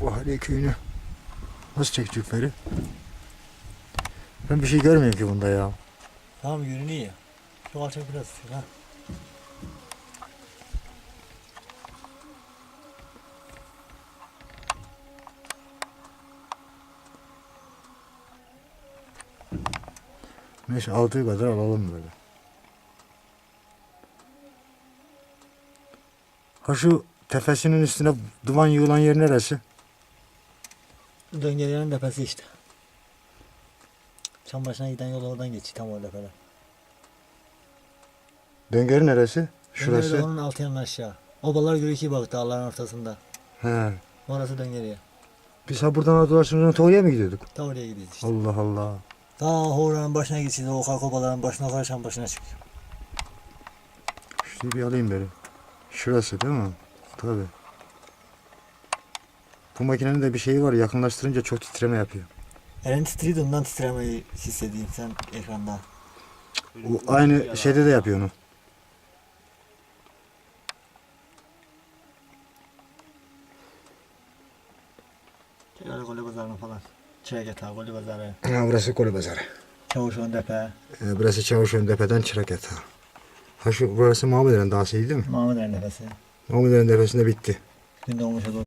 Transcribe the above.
Bu hale köyünü nasıl çekecek Feri? Ben bir şey görmüyorum ki bunda ya. Tamam görünüyor ya. Şu alçak biraz ha. Neyse aldığı kadar alalım böyle. Ha şu tepesinin üstüne duman yığılan yer neresi? Döngelerin tepesi işte. Çam başına giden yol oradan geçiyor tam orada kadar. Döngeri neresi? Şurası. de onun altı yanına aşağı. Obalar görüyor ki bak dağların ortasında. He. Orası döngeliye. Biz ha buradan dolaşınca Toğu'ya mı gidiyorduk? Ta oraya gidiyoruz işte. Allah Allah. Ta horanın başına geçiyor. O kakobaların başına kadar çam başına çıkıyor. Şurayı bir alayım beri. Şurası değil mi? Tabii. Bu makinenin de bir şeyi var. Yakınlaştırınca çok titreme yapıyor. Elin titriyordu ondan titremeyi hissedeyim sen ekranda. O aynı şeyde de yapıyor onu. Şöyle gole pazarına falan. Çay yatağı, gole pazarı. Ha, burası Kolu Pazarı. Çavuşon tepe. Ee, burası Çavuşoğlu Tepe'den Çırak Yatağı. Ha şu burası Mahmuderen Dağı'sı değil mi? Mahmut Eren tepesi. Mahmuderen Tepesi'nde bitti. Gün doğmuşa doğru.